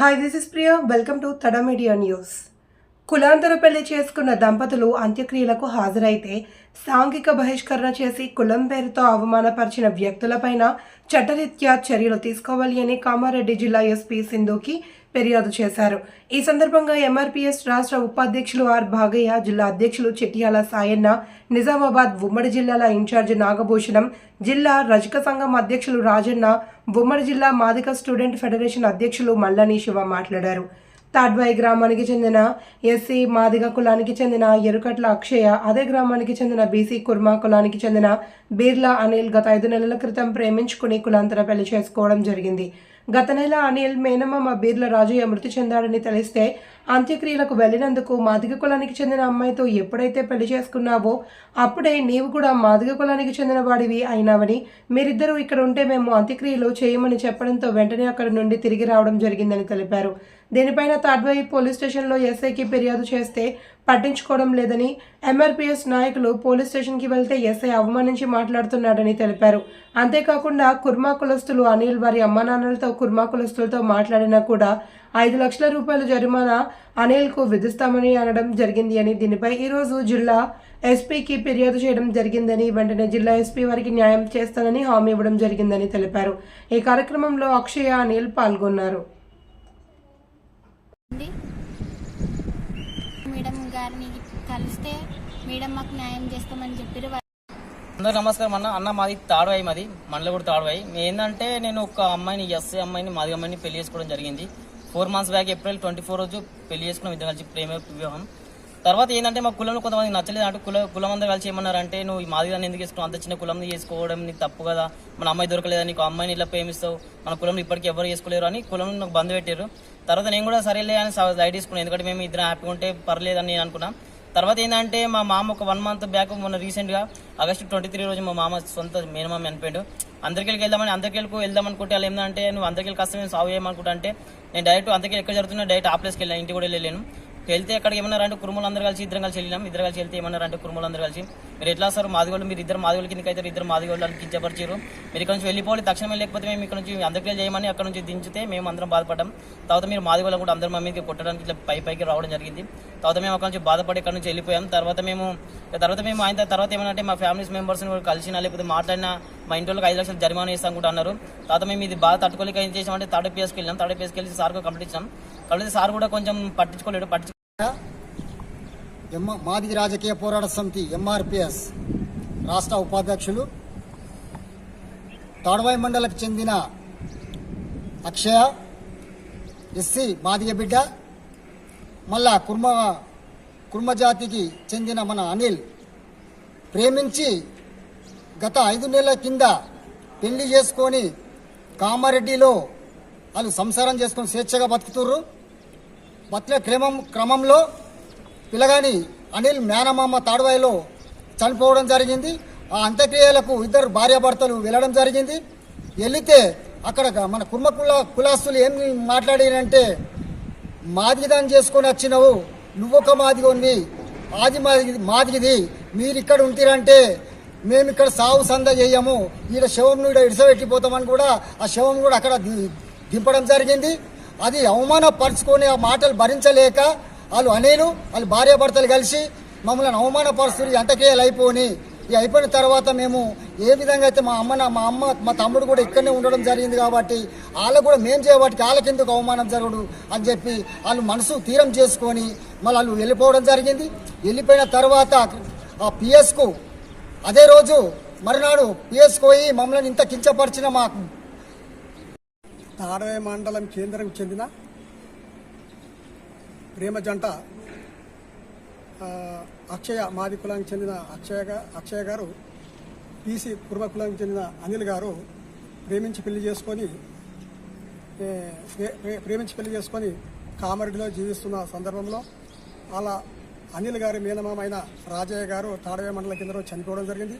Hi, this is Priya. Welcome to Tada Media News. కులాంతర పెళ్ళి చేసుకున్న దంపతులు అంత్యక్రియలకు హాజరైతే సాంఘిక బహిష్కరణ చేసి కులం పేరుతో అవమానపరిచిన వ్యక్తులపైన చట్టరీత్యా చర్యలు తీసుకోవాలి అని కామారెడ్డి జిల్లా ఎస్పీ సింధుకి ఫిర్యాదు చేశారు. ఈ సందర్భంగా ఎంఆర్పీఎస్ రాష్ట్ర ఉపాధ్యక్షులు ఆర్ భాగయ్య జిల్లా అధ్యక్షులు చెట్యాల సాయన్న నిజామాబాద్ ఉమ్మడి జిల్లాల ఇన్ఛార్జి నాగభూషణం జిల్లా రజక సంఘం అధ్యక్షులు రాజన్న ఉమ్మడి జిల్లా మాదిక స్టూడెంట్ ఫెడరేషన్ అధ్యక్షులు మల్లని శివ మాట్లాడారు. తాడ్వాయి గ్రామానికి చెందిన ఎస్సీ మాదిగ కులానికి చెందిన ఎరుకట్ల అక్షయ అదే గ్రామానికి చెందిన బీసీ కుర్మా కులానికి చెందిన బీర్లా అనిల్ గత ఐదు నెలల క్రితం ప్రేమించుకుని కులాంతర పెళ్ళి చేసుకోవడం జరిగింది. గత నెల అనిల్ మేనమామ బీర్ల రాజయ్య మృతి చెందాడని తెలిస్తే అంత్యక్రియలకు వెళ్ళినందుకు మాదిగ కులానికి చెందిన అమ్మాయితో ఎప్పుడైతే పెళ్ళి చేసుకున్నావో అప్పుడే నీవు కూడా మాదిగ కులానికి చెందిన వాడివి అయినావని మీరిద్దరూ ఇక్కడ ఉంటే మేము అంత్యక్రియలు చేయమని చెప్పడంతో వెంటనే అక్కడి నుండి తిరిగి రావడం జరిగిందని తెలిపారు. దీనిపైన తాడ్వాయి పోలీస్ స్టేషన్లో ఎస్ఐకి ఫిర్యాదు చేస్తే పట్టించుకోవడం లేదని ఎంఆర్పీఎస్ నాయకులు పోలీస్ స్టేషన్కి వెళ్తే ఎస్ఐ అవమానించి మాట్లాడుతున్నాడని తెలిపారు. అంతేకాకుండా కుర్మా కులస్తులు అనిల్ వారి అమ్మానాన్నలతో కుర్మా కులస్తులతో మాట్లాడినా కూడా ఐదు లక్షల రూపాయల జరిమానా అనిల్కు విధిస్తామని అనడం జరిగింది అని దీనిపై ఈరోజు జిల్లా ఎస్పీకి ఫిర్యాదు చేయడం జరిగిందని వెంటనే జిల్లా ఎస్పీ వారికి న్యాయం చేస్తానని హామీ ఇవ్వడం జరిగిందని తెలిపారు. ఈ కార్యక్రమంలో అక్షయ అనిల్ పాల్గొన్నారు ఉంది మేడం గారిని కలిస్తే మేడం మాకు న్యాయం చేస్తామని చెప్పారు. అందరు నమస్కారం అన్న. అన్న మాది తాడవాయి మాది మండలగూడ తాడవాయి. ఏంటంటే నేను ఒక అమ్మాయిని ఎస్ఏ అమ్మాయిని మాది అమ్మాయిని పెళ్ళి చేసుకోవడం జరిగింది. Four months back April twenty four రోజు పెళ్ళి చేసుకున్నాం ఇద్దరు కలిసి ప్రేమ వివాహం. తర్వాత ఏంటంటే మా కులంలో కొంతమంది నచ్చలేదు. అంటే కుల కులం అందరూ కలిసి ఏమన్నారంటే నువ్వు ఈ మాది దాన్ని ఎందుకు చేసుకున్నావు అంత చిన్న కులం చేసుకోవడం నీకు తప్పు కదా. మన అమ్మాయి దొరకలేదా? నీకు అమ్మాయిని ఇట్లా ప్రేమిస్తావు? మన కులంలో ఇప్పటికీ ఎవరు చేసుకోలేరు అని కులం నాకు బంద్ పెట్టారు తర్వాత నేను కూడా సరేలే అని లైట్ తీసుకున్నాను. ఎందుకంటే మేము ఇద్దరం హ్యాపీగా ఉంటే పర్లేదని నేను అనుకున్నా. తర్వాత ఏంటంటే మా మామ ఒక వన్ మంత్ బ్యాక్ మొన్న రీసెంట్గా ఆగస్టు ఆగస్ట్ ట్వంటీ త్రీ రోజు మా మామ సొంత మేనమామ అనిపోయాడు అందరికెళ్ళకి వెళ్దామని అందరికెళ్ళకు వెళ్దాం అనుకుంటే వాళ్ళు ఏంటంటే నువ్వు అందరికెళ్ళి కష్టం సాగు చేయమనుకుంటా అంటే నేను డైరెక్ట్ అందరికీ ఎక్కడ జరుగుతున్నా డైరెక్ట్ ఆ ప్లేస్కి వెళ్ళాను ఇంటి కూడా వెళ్ళలేను. వెళ్తే అక్కడ ఏమన్నారంటే కురుములు అందరూ కలిసి ఇద్దరం కలిసి వెళ్ళినాం. ఇద్దరు కలిసి వెళ్తే ఏమన్నారంటే కురుములు అందరూ కలిసి. మీరు ఎట్లా సార్ మాదిగోళ్ళు మీరు ఇద్దరు మాదిగోళ్ళ కిందకి అయితే ఇద్దరు మాదిగోళ్ళు అని కించపరిచారు మీరు ఇక్కడ నుంచి వెళ్ళిపోవాలి తక్షణమే లేకపోతే మేము ఇక్కడ నుంచి అందరికీ చేయమని అక్కడ నుంచి దించితే మేము అందరం బాధపడ్డాం. తర్వాత మీరు మాదిగోళ్ళు కూడా అందరం మా మీదకి కొట్టడానికి ఇట్లా పై పైకి రావడం జరిగింది. తర్వాత మేము అక్కడ నుంచి బాధపడి ఇక్కడ నుంచి వెళ్ళిపోయాం. తర్వాత మేము తర్వాత మేము ఆయన తర్వాత ఏమంటే మా ఫ్యామిలీస్ మెంబర్స్ కలిసినా లేకపోతే మాట్లాడినా మా ఇంటి వాళ్ళకి ఐదు లక్షలు జరిమానా ఇస్తాం కూడా అన్నారు. తర్వాత మేము ఇది బాగా తట్టుకోలేక ఏం చేసామంటే థర్డ్ పిఎస్కి వెళ్ళాం థర్డ్ పిఎస్కి వెళ్ళి సార్ కంప్లీట్ ఇచ్చాం కాబట్టి సార్ కూడా కొంచెం పట్టించుకోలేడు పట్టించు మాదిరి రాజకీయ పోరాట సమితి ఎంఆర్పిఎస్ రాష్ట్ర ఉపాధ్యక్షులు తాడవాయి మండలకు చెందిన అక్షయ ఎస్సీ మాదిగ బిడ్డ మళ్ళా కుర్మ కుర్మ జాతికి చెందిన మన అనిల్ ప్రేమించి గత ఐదు నెలల కింద పెళ్ళి చేసుకొని కామారెడ్డిలో వాళ్ళు సంసారం చేసుకొని స్వేచ్ఛగా బతుకుతుర్రు. బతికే క్రమం క్రమంలో పిల్లగాని అనిల్ మేనమామ తాడువాయిలో చనిపోవడం జరిగింది. ఆ అంత్యక్రియలకు ఇద్దరు భార్యాభర్తలు వెళ్ళడం జరిగింది. వెళితే అక్కడ మన కుర్మ కుల కులాస్తులు ఏం మాట్లాడినంటే మాదిగిదాన్ని చేసుకొని వచ్చినవు నువ్వొక ఉంది ఆది మాదిగి మాదిగిది మీరు ఇక్కడ ఉంటిరంటే మేము ఇక్కడ సాగు సంద చేయము. ఈడ శవంను ఇక్కడ ఇడిసబెట్టిపోతామని కూడా ఆ శవం కూడా అక్కడ ది- దింపడం జరిగింది. అది అవమానపరుచుకొని ఆ మాటలు భరించలేక వాళ్ళు అనేలు వాళ్ళు భార్యాభర్తలు కలిసి మమ్మల్ని అవమానపరుస్తుంది అంతకేయాలు అయిపోని. ఈ అయిపోయిన తర్వాత మేము ఏ విధంగా అయితే మా అమ్మ మా అమ్మ మా తమ్ముడు కూడా ఇక్కడనే ఉండడం జరిగింది కాబట్టి వాళ్ళకు కూడా మేము చేయబట్టి వాళ్ళకెందుకు అవమానం జరగడు అని చెప్పి వాళ్ళు మనసు తీరం చేసుకొని మళ్ళీ వాళ్ళు వెళ్ళిపోవడం జరిగింది. వెళ్ళిపోయిన తర్వాత ఆ పిఎస్కు అదే రోజు మరునాడు పిఎస్కు మమ్మల్ని ఇంత కించపరిచిన మా తాడవే మండలం కేంద్రం చెందిన ప్రేమ జంట అక్షయ మాది కులానికి చెందిన అక్షయ అక్షయ గారు పీసీ పూర్వ కులానికి చెందిన అనిల్ గారు ప్రేమించి పెళ్ళి చేసుకొని ప్రేమించి పెళ్ళి చేసుకొని కామరెడ్డిలో జీవిస్తున్న సందర్భంలో అలా అనిల్ గారి మేనమామైన రాజయ్య గారు తాడవే మండల కేంద్రంలో చనిపోవడం జరిగింది.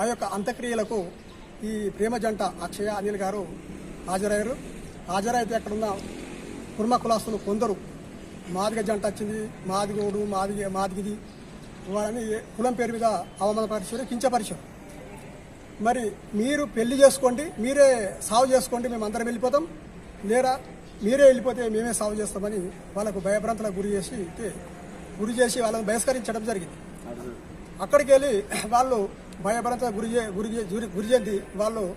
ఆ యొక్క అంత్యక్రియలకు ఈ ప్రేమ జంట అక్షయ అనిల్ గారు హాజరయ్యారు. హాజరైతే అక్కడున్న కుర్మ కులాస్తులు కొందరు మాదిగ జంట వచ్చింది మాదిగోడు మాదిగ మాదిగిది వారని కులం పేరు మీద అవమానపరిచారు కించపరిచారు. మరి మీరు పెళ్ళి చేసుకోండి మీరే సాగు చేసుకోండి మేము అందరం వెళ్ళిపోతాం. లేరా మీరే వెళ్ళిపోతే మేమే సాగు చేస్తామని వాళ్ళకు భయభ్రాంతలకు గురి చేసి అయితే గురి చేసి వాళ్ళని బహిష్కరించడం జరిగింది. అక్కడికి వెళ్ళి వాళ్ళు భయభ్రాంతులకు గురి గురి గురి- చెంది వాళ్ళు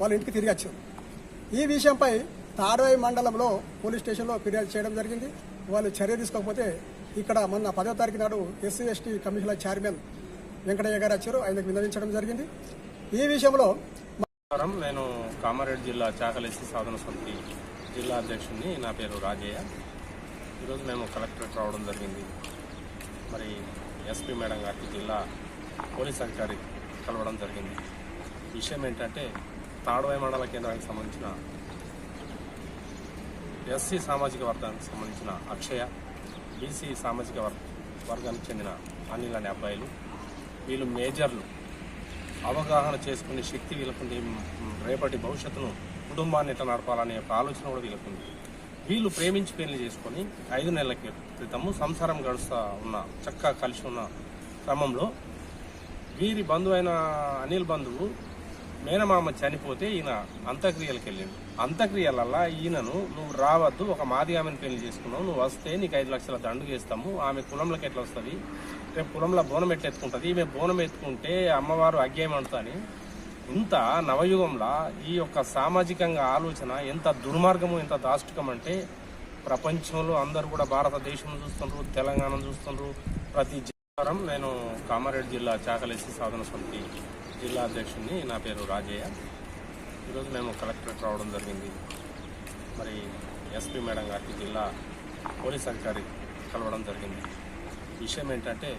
వాళ్ళ ఇంటికి తిరిగి వచ్చారు. ఈ విషయంపై తాడవాయి మండలంలో పోలీస్ స్టేషన్లో ఫిర్యాదు చేయడం జరిగింది. వాళ్ళు చర్య తీసుకోకపోతే ఇక్కడ మొన్న పదో తారీఖు నాడు SC ST commissioner chairman Venkataiah గారు వచ్చారు. ఆయనకు విన్నవించడం జరిగింది. ఈ విషయంలో నేను కామారెడ్డి జిల్లా చాకలేసి సాధన సమితి జిల్లా అధ్యక్షుడిని. నా పేరు రాజయ్య. ఈరోజు మేము కలెక్టరేట్ రావడం జరిగింది. మరి ఎస్పీ మేడం గారికి జిల్లా పోలీస్ అధికారి కలవడం జరిగింది. విషయం ఏంటంటే తాడవాయి మండల కేంద్రానికి సంబంధించిన ఎస్సీ సామాజిక వర్గానికి సంబంధించిన అక్షయ బీసీ సామాజిక వర్- వర్గానికి చెందిన అనిల్ అనే అబ్బాయిలు వీళ్ళు మేజర్లు. అవగాహన చేసుకునే శక్తి వీళ్ళకుంది. రేపటి భవిష్యత్తును కుటుంబాన్ని ఎట్లా నడపాలనే ఒక ఆలోచన కూడా వీళ్ళకుంది. వీళ్ళు ప్రేమించి పెళ్ళి చేసుకొని ఐదు నెలల క్రితము సంసారం గడుస్తా ఉన్న చక్కగా కలిసి ఉన్న క్రమంలో వీరి బంధువు అయిన అనిల్ బంధువు మేనమామ చనిపోతే ఈయన అంత్యక్రియలకు వెళ్ళింది అంత్యక్రియలల్లా ఈయనను నువ్వు రావద్దు ఒక మాది ఆమెను పెళ్ళి చేసుకున్నావు నువ్వు వస్తే నీకు ఐదు లక్షల దండు చేస్తాము ఆమె కులంలోకి ఎట్లా వస్తుంది? రేపు కులంలో బోనం ఎట్లా ఎత్తుకుంటుంది? ఈమె బోనం ఎత్తుకుంటే అమ్మవారు అగ్గేయమంటుంది ఇంత నవయుగంలో ఈ యొక్క సామాజికంగా ఆలోచన ఎంత దుర్మార్గము ఎంత దాష్టికం అంటే ప్రపంచంలో అందరూ కూడా భారతదేశం చూస్తుండ్రు తెలంగాణ చూస్తుండ్రు. ప్రతి జిల్లారం నేను కామారెడ్డి జిల్లా చాకలేసి సాధన సమితి జిల్లా అధ్యక్షుడిని. నా పేరు రాజయ్య. ఈరోజు మేము కలెక్టరేట్ రావడం జరిగింది. మరి ఎస్పీ మేడం గారికి జిల్లా పోలీస్ అధికారి కలవడం జరిగింది. విషయం ఏంటంటే